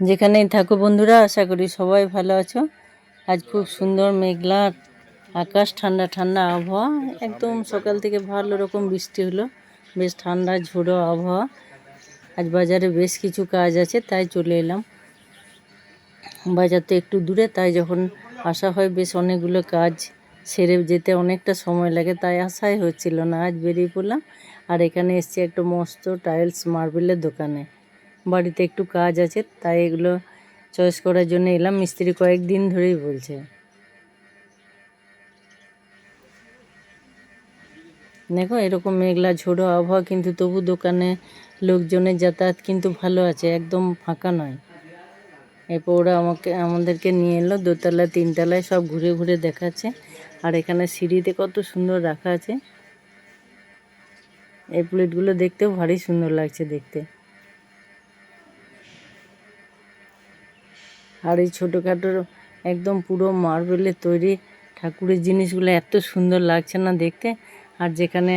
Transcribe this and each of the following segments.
যেখানেই থাকো বন্ধুরা, আশা করি সবাই ভালো আছো। আজ খুব সুন্দর মেঘলা, আকাশ, ঠান্ডা ঠান্ডা আবহাওয়া। একদম সকাল থেকে ভালো রকম বৃষ্টি হলো। বেশ ঠান্ডা, ঝোড়ো আবহাওয়া। আজ বাজারে বেশ কিছু কাজ আছে, তাই চলে এলাম। বাজার তো একটু দূরে, তাই যখন আসা হয় বেশ অনেকগুলো কাজ সেরে যেতে অনেকটা সময় লাগে, তাই আশাই হচ্ছিল না। আজ বেরিয়ে পড়লাম। আর এখানে এসছি একটা মস্ত টাইলস মার্বেলের দোকানে। বাড়িতে একটু কাজ আছে, তাই এগুলো চয়েস করার জন্য এলাম। মিস্ত্রি কয়েকদিন ধরেই বলছে। দেখো, এরকম মেঘলা ঝোড়ো আবহাওয়া, কিন্তু তবু দোকানে লোকজনের যাতায়াত কিন্তু ভালো আছে, একদম ফাঁকা নয়। এরপর ওরা আমাকে, আমাদেরকে নিয়ে এলো, দোতলা, তিনতলায় সব ঘুরে ঘুরে দেখাচ্ছে। আর এখানে সিঁড়িতে কত সুন্দর রাখা আছে। এই প্লেটগুলো দেখতেও ভারী সুন্দর লাগছে দেখতে। আর এই ছোটোখাটো একদম পুরো মার্বেলের তৈরি ঠাকুরের জিনিসগুলো এত সুন্দর লাগছে না দেখতে। আর যেখানে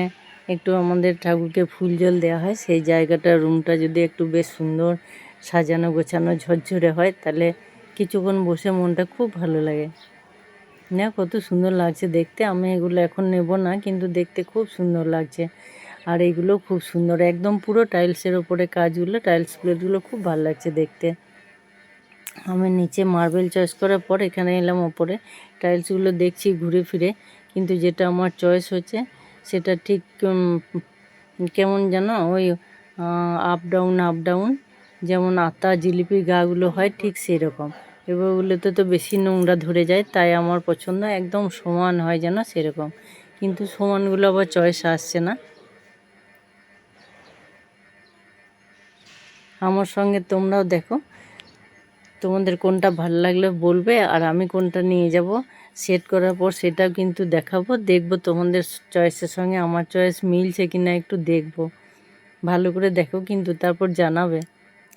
একটু আমাদের ঠাকুরকে ফুল জল দেওয়া হয়, সেই জায়গাটা রুমটা যদি একটু বেশ সুন্দর সাজানো গোছানো ঝরঝরে হয়, তাহলে কিছুক্ষণ বসে মনটা খুব ভালো লাগে। না, কত সুন্দর লাগছে দেখতে। আমি এগুলো এখন নেব না, কিন্তু দেখতে খুব সুন্দর লাগছে। আর এগুলো খুব সুন্দর, একদম পুরো টাইলসের ওপরে কাজগুলো টাইলস প্লেটগুলো খুব ভালো লাগছে দেখতে। আমি নিচে মার্বেল চয়েস করার পর এখানে এলাম ওপরে। টাইলসগুলো দেখছি ঘুরে ফিরে, কিন্তু যেটা আমার চয়েস হচ্ছে সেটা ঠিক কেমন যেন ওই আপ ডাউন আপ ডাউন যেমন আতা জিলিপির গাগুলো হয় ঠিক সেই রকম এবারগুলোতে তো বেশি নোংরা ধরে যায়, তাই আমার পছন্দ একদম সমান হয় যেন সেরকম। কিন্তু সমানগুলো আবার চয়েস আসছে না। আমার সঙ্গে তোমরাও দেখো। তোমাদের কোনটা ভালো লাগলে বলবে আর আমি কোনটা নিয়ে যাব। সেট করার পর সেটাও কিন্তু দেখাবো। দেখব তোমাদের চয়েসের সঙ্গে আমার চয়েস মিলছে কি না একটু দেখব। ভালো করে দেখো কিন্তু তারপর জানাবে।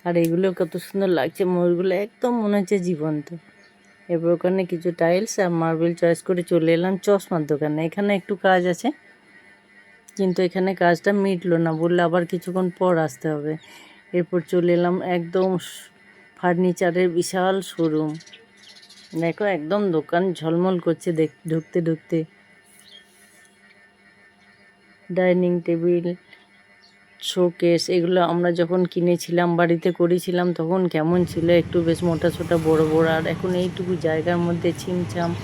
আর এগুলো কত সুন্দর লাগছে। ময়ূরগুলো একদম মনে হচ্ছে জীবন্ত। এরপর ওখানে কিছু টাইলস আর মার্বেল চয়েস করে চলে এলাম চশমার দোকানে। এখানে একটু কাজ আছে। কিন্তু এখানে কাজটা মিটলো না। বললে আবার কিছুক্ষণ পর আসতে হবে। এরপর চলে এলাম একদম ফার্নিচারের বিশাল শোরুম। দেখো, একদম দোকান ঝলমল করছে দেখ, ঢুকতে ঢুকতে। ডাইনিং টেবিল, শোকেস, এগুলো আমরা যখন কিনেছিলাম, বাড়িতে করেছিলাম, তখন কেমন ছিল? একটু বেশ মোটা ছোটা বড় বড়। আর এখন এইটুকু জায়গার মধ্যে ছিমছাম।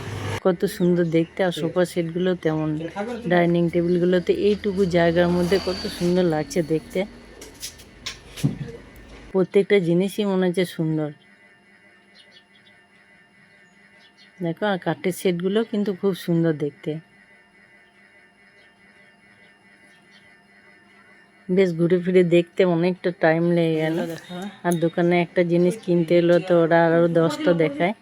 কত সুন্দর দেখতে। আর সোফা সেটগুলো তেমন। ডাইনিং টেবিলগুলোতে এইটুকু জায়গার মধ্যে কত সুন্দর লাগছে দেখতে। প্রত্যেকটা জিনিসই মনে হচ্ছে সুন্দর। দেখো আর কাঠের সেটগুলো কিন্তু খুব সুন্দর দেখতে। বেশ ঘুরে ফিরে দেখতে অনেকটা টাইম লেগে গেল। আর দোকানে একটা জিনিস কিনতে এলো তো ওরা আরও দশটা দেখায়।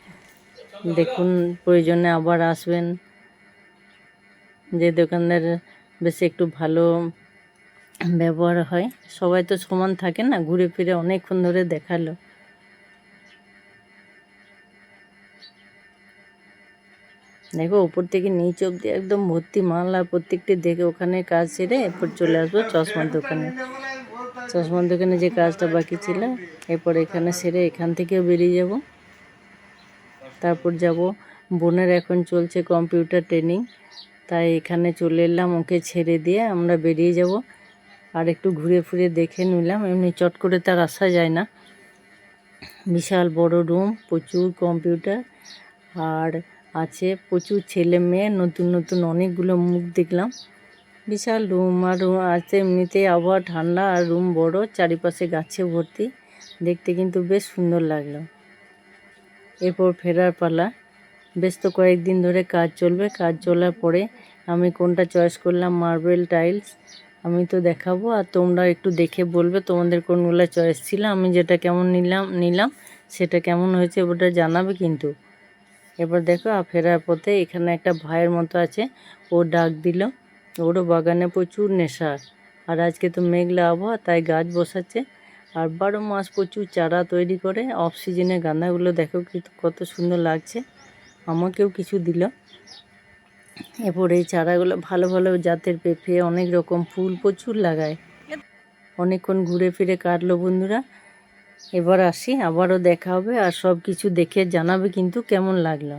দেখুন প্রয়োজনে আবার আসবেন। যে দোকানদার বেশ একটু ভালো ব্যবহার হয়। সবাই তো সমান থাকে না, ঘুরে ফিরে অনেকক্ষণ ধরে দেখাল। দেখো, উপর থেকে নিচ অব্দি একদম ভর্তি মাল আর প্রত্যেকটি দেখে ওখানে কাজ সেরে এরপর চলে আসব চশমার দোকানে। চশমার দোকানে যে কাজটা বাকি ছিল, এরপর এখানে সেরে এখান থেকেও বেরিয়ে যাব। তারপর যাব, বোনের এখন চলছে কম্পিউটার ট্রেনিং, তাই এখানে চলে এলাম, ওকে ছেড়ে দিয়ে আমরা বেরিয়ে যাব। আর একটু ঘুরে ফিরে দেখে নিলাম। এমনি চট করে তার আসা যায় না। বিশাল বড় রুম, প্রচুর কম্পিউটার, আর আছে প্রচুর ছেলে মেয়ে, নতুন নতুন অনেকগুলো মুখ দেখলাম। বিশাল রুম, আর রুম আছে এমনিতেই আবহাওয়া ঠান্ডা, আর রুম বড়, চারিপাশে গাছে ভর্তি। দেখতে কিন্তু বেশ সুন্দর লাগল। এরপর ফেরার পালা। বেশ তো কয়েকদিন ধরে কাজ চলবে। কাজ চলার পরে আমি কোনটা চয়েস করলাম? Marble tiles. আমি তো দেখাবো আর তোমরা একটু দেখে বলবে তোমাদের কোনগুলো চয়েস ছিল। আমি যেটা কেমন নিলাম নিলাম, সেটা কেমন হয়েছে ওটা জানাবে কিন্তু। এবার দেখো, আর ফেরার পথে এখানে একটা ভাইয়ের মতো আছে, ও ডাক দিল। ওরও বাগানে প্রচুর নেশা, আর আজকে তো মেঘলা আবহাওয়া, তাই গাছ বসাচ্ছে। আর বারো মাস প্রচুর চারা তৈরি করে অফ সিজনে গাঁদাগুলো দেখো কত সুন্দর লাগছে। আমাকেও কিছু দিল। এরপর এই চারাগুলো ভালো ভালো জাতের পেঁপে, অনেক রকম ফুল প্রচুর লাগায়। অনেকক্ষণ ঘুরে ফিরে কাটলো বন্ধুরা। এবার আসি, আবারও দেখা হবে আর সব কিছু দেখে জানাবে কিন্তু কেমন লাগল।